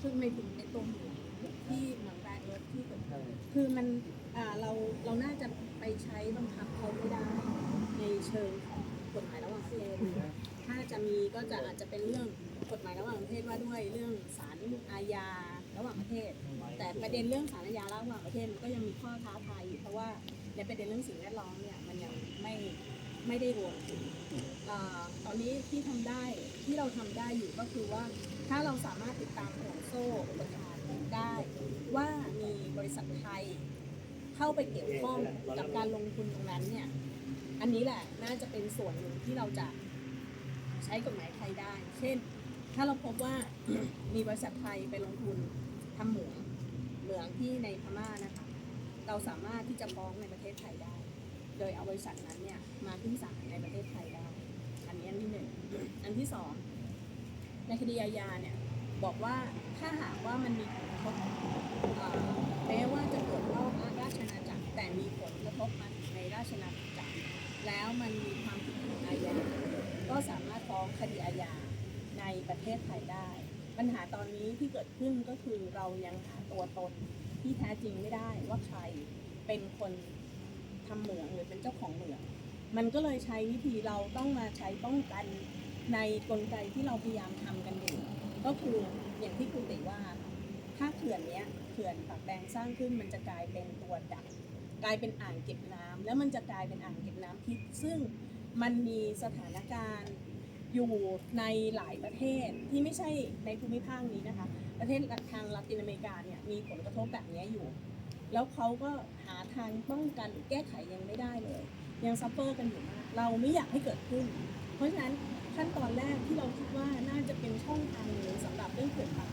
คือไม่ถึงในตัวเมืองที่เหมืองแรกรถที่เกิดคือมันเราเราน่าจะไปใช้บังคับเขาไม่ได้ในเชิงของกฎหมายระหว่างประเทศถ้าจะมีก็จะอาจจะเป็นเรื่องกฎหมายระหว่างประเทศว่าด้วยเรื่องศาลอาญาระหว่างประเทศ แต่ประเด็นเรื่องศาลอาญาระหว่างประเทศมันก็ยังมีข้อท้าทายอยู่เพราะว่าในประเด็นเรื่องสิ่งแวดล้อมเนี่ยมันยัง ไม่ได้รวมถึงตอนนี้ที่ทำได้ที่เราทำได้อยู่ก็คือว่าถ้าเราสามารถติดตามห่วงโซ่อุปทานได้ว่ามีบริษัทไทยเข้าไปเกี่ยวข้องกับการลงทุนตรงนั้นเนี่ยอันนี้แหละน่าจะเป็นส่วนหนึ่งที่เราจะใช้กฎหมายไทยได้ เช่น ถ้าเราพบว่ามีบริษัทไทยไปลงทุนทำเหมืองเหมืองที่ในพม่านะคะ เราสามารถที่จะฟ้องในประเทศไทยได้ โดยเอาบริษัทนั้นเนี่ยมาขึ้นศาลในประเทศไทยได้อันนี้อันที่หนึ่งอันที่สองในคดีอาญาเนี่ยบอกว่าถ้าหากว่ามันมีผลกระทบแม้ว่าจะเกิดนอกราชอาณาจักรแต่มีผลกระทบมาในราชอาณาจักรแล้วมันมีความผิดทางอาญาก็สามารถฟ้องคดีอาญาในประเทศไทยได้ ปัญหาตอนนี้ที่เกิดขึ้นก็คือเรายังหาตัวตนที่แท้จริงไม่ได้ว่าใครเป็นคน ทำเหมืองหรือเป็นเจ้าของเหมือง มันก็เลยใช้วิธีเราต้องมาใช้ป้องกันในกลไกที่เราพยายามทำกันอยู่ ก็คืออย่างที่คุณติว่า ถ้าเขื่อนเนี้ยเขื่อนปากแดงสร้างขึ้นมันจะกลายเป็นตัวดักกลายเป็นอ่างเก็บน้ำแล้วมันจะกลายเป็นอ่างเก็บน้ำพิษซึ่งมันมีสถานการณ์อยู่ในหลายประเทศที่ไม่ใช่ในภูมิภาคนี้นะคะ ประเทศทางลาตินอเมริกาเนี่ยมีผลกระทบแบบนี้อยู่ แล้วเขาก็หาทางป้องกันหรือแก้ไขยังไม่ได้เลย ยังซัพเฟอร์กันอยู่มากเราไม่อยากให้เกิดขึ้น เพราะฉะนั้นขั้นตอนแรกที่เราคิดว่าน่าจะเป็นช่องทางหนึ่งสำหรับเรื่องเกิดปัญ